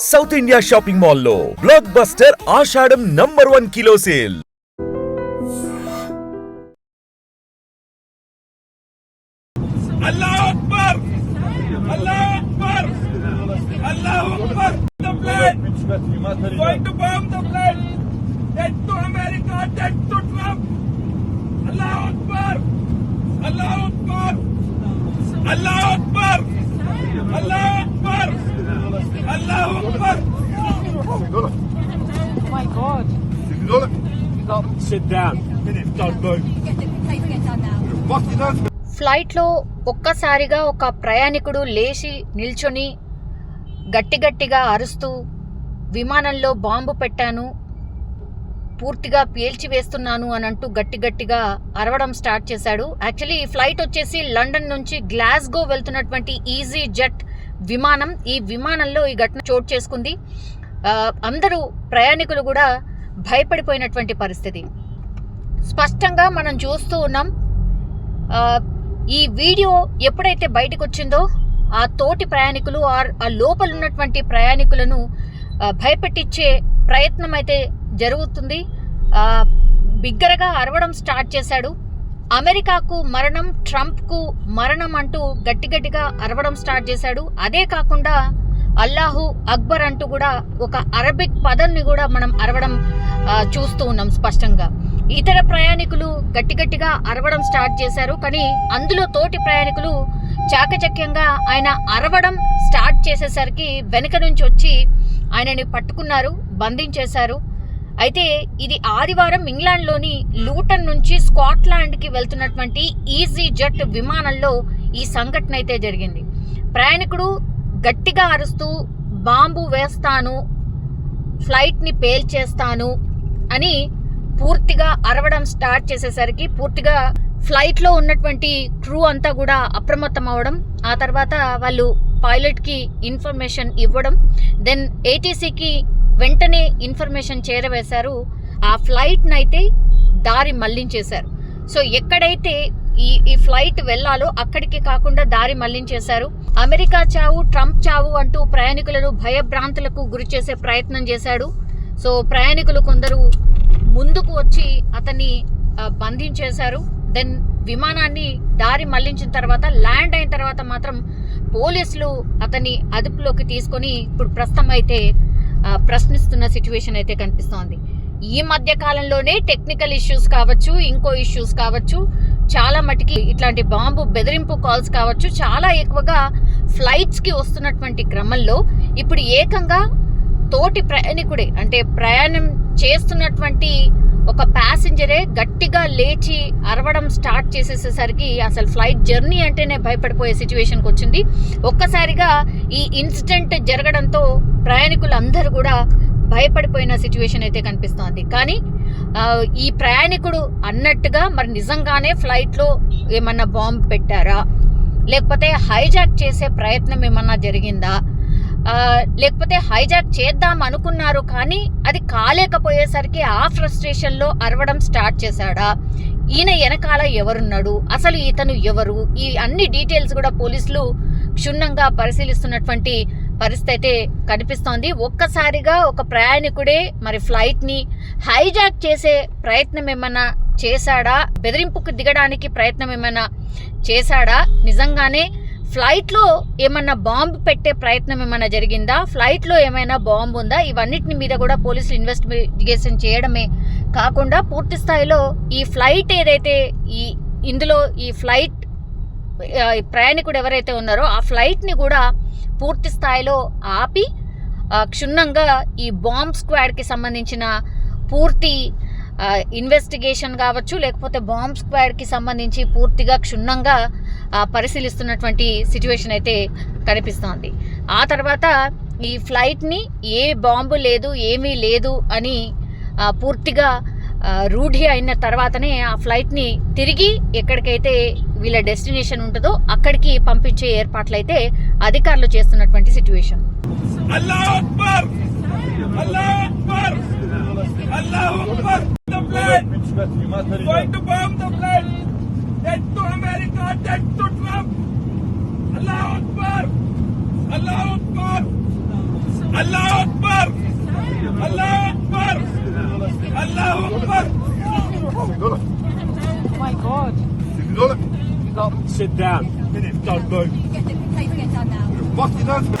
South India shopping మాల్లో blockbuster Ashadham number one kilo sale Allah Akbar! Allah Sit down. Don't move. ఫ్లైట్లో ఒక్కసారిగా ఒక ప్రయాణికుడు లేచి నిల్చొని గట్టి గట్టిగా అరుస్తూ విమానంలో బాంబు పెట్టాను పూర్తిగా పేల్చివేస్తున్నాను అని అంటూ గట్టి గట్టిగా అరవడం స్టార్ట్ చేశాడు యాక్చువల్లీ ఈ ఫ్లైట్ వచ్చేసి లండన్ నుంచి గ్లాస్గో వెళ్తున్నటువంటి ఈజీ జెట్ విమానం ఈ విమానంలో ఈ ఘటన చోటు చేసుకుంది అందరూ ప్రయాణికులు కూడా భయపడిపోయినటువంటి పరిస్థితి. స్పష్టంగా మనం చూస్తూ ఉన్నాం ఈ వీడియో ఎప్పుడైతే బయటకు వచ్చిందో ఆ తోటి ప్రయాణికులు ఆర్ ఆ లోపల ఉన్నటువంటి ప్రయాణికులను భయపెట్టించే ప్రయత్నం అయితే జరుగుతుంది బిగ్గరగా అరవడం స్టార్ట్ చేశాడు. అమెరికాకు మరణం ట్రంప్కు మరణం అంటూ గట్టి గట్టిగా అరవడం స్టార్ట్ చేశాడు. అదే కాకుండా అల్లాహు అక్బర్ అంటూ కూడా ఒక అరబిక్ పదాన్ని కూడా మనం అరవడం చూస్తూ ఉన్నాం స్పష్టంగా. ఇతర ప్రయాణికులు గట్టి గట్టిగా అరవడం స్టార్ట్ చేశారు కానీ అందులో తోటి ప్రయాణికులు చాకచక్యంగా ఆయన అరవడం స్టార్ట్ చేసేసరికి వెనుక నుంచి వచ్చి ఆయనని పట్టుకున్నారు బంధించేశారు. అయితే ఇది ఆదివారం ఇంగ్లాండ్లోని లూటన్ నుంచి స్కాట్లాండ్కి వెళ్తున్నటువంటి ఈజీ జెట్ విమానంలో ఈ సంఘటన అయితే జరిగింది. ప్రయాణికుడు గట్టిగా అరుస్తూ బాంబు వేస్తాను ఫ్లైట్ని పేల్చేస్తాను అని పూర్తిగా అరవడం స్టార్ట్ చేసేసరికి పూర్తిగా ఫ్లైట్లో ఉన్నటువంటి క్రూ అంతా కూడా అప్రమత్తం అవడం ఆ తర్వాత వాళ్ళు పైలట్కి ఇన్ఫర్మేషన్ ఇవ్వడం దెన్ ఏటీసీకి వెంటనే ఇన్ఫర్మేషన్ చేరవేశారు. ఆ ఫ్లైట్ని అయితే దారి మళ్ళించేశారు. సో ఎక్కడైతే ఈ ఈ ఫ్లైట్ వెళ్ళాలో అక్కడికి కాకుండా దారి మళ్ళించేశారు. అమెరికా చావు ట్రంప్ చావు అంటూ ప్రయాణికులను భయభ్రాంతులకు గురి చేసే ప్రయత్నం చేశాడు. సో ప్రయాణికులు కొందరు ముందుకు వచ్చి అతన్ని బంధించేశారు. దెన్ విమానాన్ని దారి మళ్ళించిన తర్వాత ల్యాండ్ అయిన తర్వాత మాత్రం పోలీసులు అతన్ని అదుపులోకి తీసుకొని ఇప్పుడు ప్రస్తుతం అయితే ప్రశ్నిస్తున్న సిచ్యువేషన్ అయితే కనిపిస్తోంది. ఈ మధ్య కాలంలోనే టెక్నికల్ ఇష్యూస్ కావచ్చు ఇంకో ఇష్యూస్ కావచ్చు చాలా మటుకి ఇట్లాంటి బాంబు బెదిరింపు కాల్స్ కావచ్చు చాలా ఎక్కువగా ఫ్లైట్స్కి వస్తున్నటువంటి క్రమంలో ఇప్పుడు ఏకంగా తోటి ప్రయాణికుడే అంటే ప్రయాణం చేస్తున్నటువంటి ఒక ప్యాసింజరే గట్టిగా లేచి అరవడం స్టార్ట్ చేసేసేసరికి అసలు ఫ్లైట్ జర్నీ అంటేనే భయపడిపోయే సిచ్యువేషన్కి వచ్చింది. ఒక్కసారిగా ఈ ఇన్సిడెంట్ జరగడంతో ప్రయాణికులందరూ కూడా భయపడిపోయిన సిచ్యువేషన్ అయితే కనిపిస్తోంది. కానీ ఈ ప్రయాణికుడు అన్నట్టుగా మరి నిజంగానే ఫ్లైట్లో ఏమన్నా బాంబు పెట్టారా? లేకపోతే హైజాక్ చేసే ప్రయత్నం ఏమన్నా జరిగిందా? లేకపోతే హైజాక్ చేద్దాం అనుకున్నారు కానీ అది కాలేకపోయేసరికి ఆ ఫ్రస్ట్రేషన్లో అరవడం స్టార్ట్ చేశాడా? ఈయన వెనకాల ఎవరున్నాడు? అసలు ఇతను ఎవరు? ఈ అన్ని డీటెయిల్స్ కూడా పోలీసులు క్షుణ్ణంగా పరిశీలిస్తున్నటువంటి పరిస్థితి అయితే కనిపిస్తోంది. ఒక్కసారిగా ఒక ప్రయాణికుడే మరి ఫ్లైట్ని హైజాక్ చేసే ప్రయత్నం ఏమైనా చేశాడా? బెదిరింపుకు దిగడానికి ప్రయత్నం ఏమైనా చేశాడా? నిజంగానే ఫ్లైట్లో ఏమన్నా బాంబు పెట్టే ప్రయత్నం ఏమైనా జరిగిందా? ఫ్లైట్లో ఏమైనా బాంబు ఉందా? ఇవన్నిటిని మీద కూడా పోలీసులు ఇన్వెస్టిగేషన్ చేయడమే కాకుండా పూర్తి స్థాయిలో ఈ ఫ్లైట్ ఏదైతే ఈ ఇందులో ఈ ఫ్లైట్ ఈ ప్రయాణికుడు ఎవరైతే ఉన్నారో ఆ ఫ్లైట్ని కూడా పూర్తి స్థాయిలో ఆపి క్షుణ్ణంగా ఈ బాంబ్ స్క్వాడ్కి సంబంధించిన పూర్తి ఇన్వెస్టిగేషన్ కావచ్చు లేకపోతే బాంబ్ స్క్వాడ్కి సంబంధించి పూర్తిగా క్షుణ్ణంగా పరిశీలిస్తున్నటువంటి సిచ్యువేషన్ అయితే కనిపిస్తోంది. ఆ తర్వాత ఈ ఫ్లైట్ని ఏ బాంబు లేదు ఏమీ లేదు అని పూర్తిగా రూఢి అయిన తర్వాతనే ఆ ఫ్లైట్ని తిరిగి ఎక్కడికైతే వీళ్ళ డెస్టినేషన్ ఉంటుందో అక్కడికి పంపించే ఏర్పాట్లు అయితే అధికారులు చేస్తున్నటువంటి సిచ్యువేషన్ అల్లా అక్బర్! అల్లా అక్బర్! bomb the plane! He's going to bomb the plane! Death to America! Death to Trump! Allah Akbar! Allah Akbar! Allah Akbar! Allah Akbar! Allah Akbar! Oh my God! Sit down. Don't move. What you done?